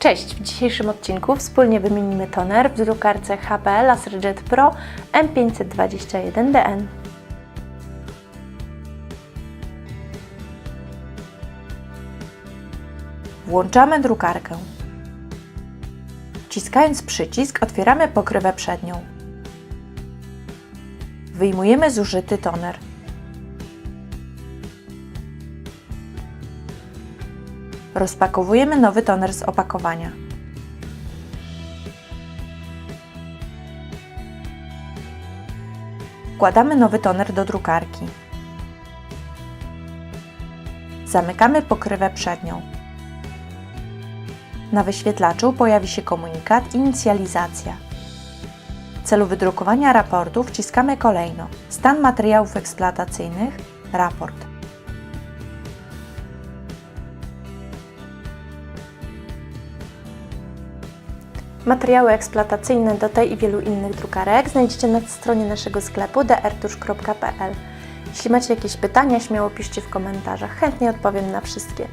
Cześć! W dzisiejszym odcinku wspólnie wymienimy toner w drukarce HP LaserJet Pro M521DN. Włączamy drukarkę. Wciskając przycisk otwieramy pokrywę przednią. Wyjmujemy zużyty toner. Rozpakowujemy nowy toner z opakowania. Wkładamy nowy toner do drukarki. Zamykamy pokrywę przednią. Na wyświetlaczu pojawi się komunikat Inicjalizacja. W celu wydrukowania raportu wciskamy kolejno Stan materiałów eksploatacyjnych, raport. Materiały eksploatacyjne do tej i wielu innych drukarek znajdziecie na stronie naszego sklepu drtusz.pl. Jeśli macie jakieś pytania, śmiało piszcie w komentarzach, chętnie odpowiem na wszystkie.